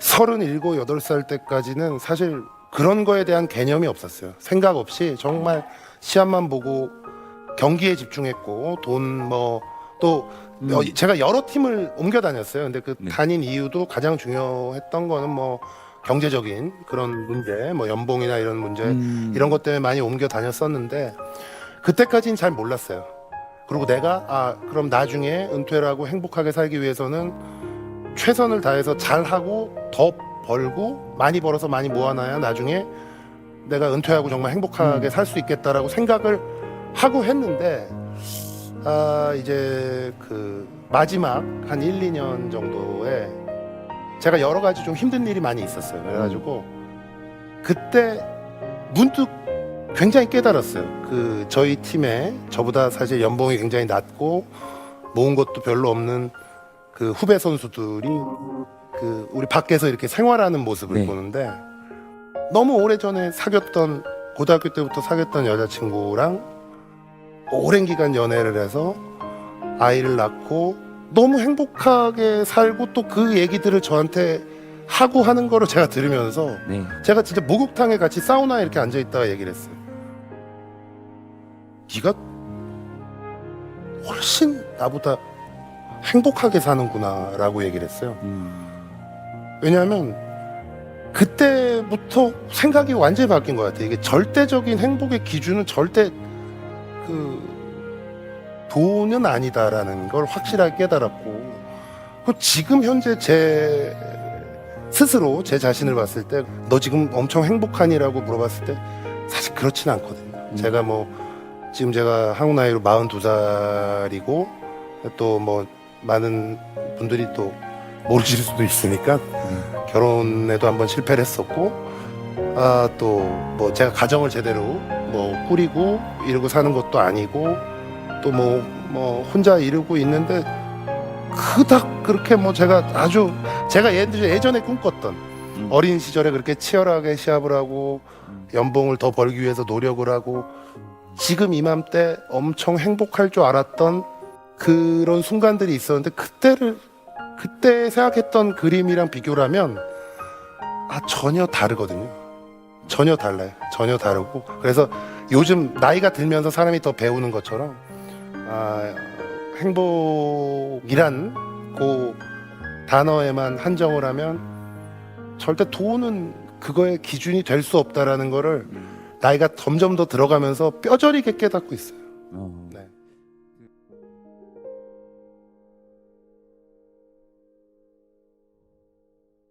서른일곱 여덟 살 때까지는 사실 그런 거에 대한 개념이 없었어요. 생각 없이 정말 시합만 보고 경기에 집중했고 돈뭐또 제가 여러 팀을 옮겨 다녔어요. 근데 그 네. 다닌 이유도 가장 중요했던 거는 뭐 경제적인 그런 문제, 뭐 연봉이나 이런 문제 음. 이런 것 때문에 많이 옮겨 다녔었는데 그때까지는 잘 몰랐어요. 그리고 내가 아 그럼 나중에 은퇴를 하고 행복하게 살기 위해서는 최선을 다해서 잘 하고 더 벌고 많이 벌어서 많이 모아놔야 나중에 내가 은퇴하고 정말 행복하게 살 수 있겠다라고 생각을 하고 했는데 아 이제 그 마지막 한 1, 2년 정도에 제가 여러 가지 좀 힘든 일이 많이 있었어요. 그래가지고 그때 문득 굉장히 깨달았어요. 그 저희 팀에 저보다 사실 연봉이 굉장히 낮고 모은 것도 별로 없는 그 후배 선수들이 그 우리 밖에서 이렇게 생활하는 모습을 네. 보는데 너무 오래 전에 사귀었던 고등학교 때부터 사귀었던 여자친구랑 오랜 기간 연애를 해서 아이를 낳고 너무 행복하게 살고 또 그 얘기들을 저한테 하고 하는 거를 제가 들으면서 네. 제가 진짜 목욕탕에 같이 사우나에 이렇게 앉아 있다가 얘기를 했어요. 네가 훨씬 나보다 행복하게 사는구나 라고 얘기를 했어요. 음. 왜냐하면 그때부터 생각이 완전히 바뀐 것 같아요. 이게 절대적인 행복의 기준은 절대 그 돈은 아니다라는 걸 확실하게 깨달았고 그 지금 현재 제 스스로 제 자신을 봤을 때 너 지금 엄청 행복하니라고 물어봤을 때 사실 그렇진 않거든요. 음. 제가 뭐 지금 제가 한국 나이로 42살이고 또뭐 많은 분들이 또 모르실 수도 있으니까 음. 결혼에도 한번 실패를 했었고 아 또 뭐 제가 가정을 제대로 뭐 꾸리고 이러고 사는 것도 아니고 또 뭐 뭐 혼자 이러고 있는데 그닥 그렇게 뭐 제가 아주 제가 예- 예전에 꿈꿨던 음. 어린 시절에 그렇게 치열하게 시합을 하고 음. 연봉을 더 벌기 위해서 노력을 하고 지금 이맘때 엄청 행복할 줄 알았던 그런 순간들이 있었는데 그때를 그때 생각했던 그림이랑 비교를 하면 아 전혀 다르거든요. 전혀 달라요. 전혀 다르고 그래서 요즘 나이가 들면서 사람이 더 배우는 것처럼 아 행복이란 그 단어에만 한정을 하면 절대 돈은 그거의 기준이 될 수 없다라는 거를 나이가 점점 더 들어가면서 뼈저리게 깨닫고 있어요. 어.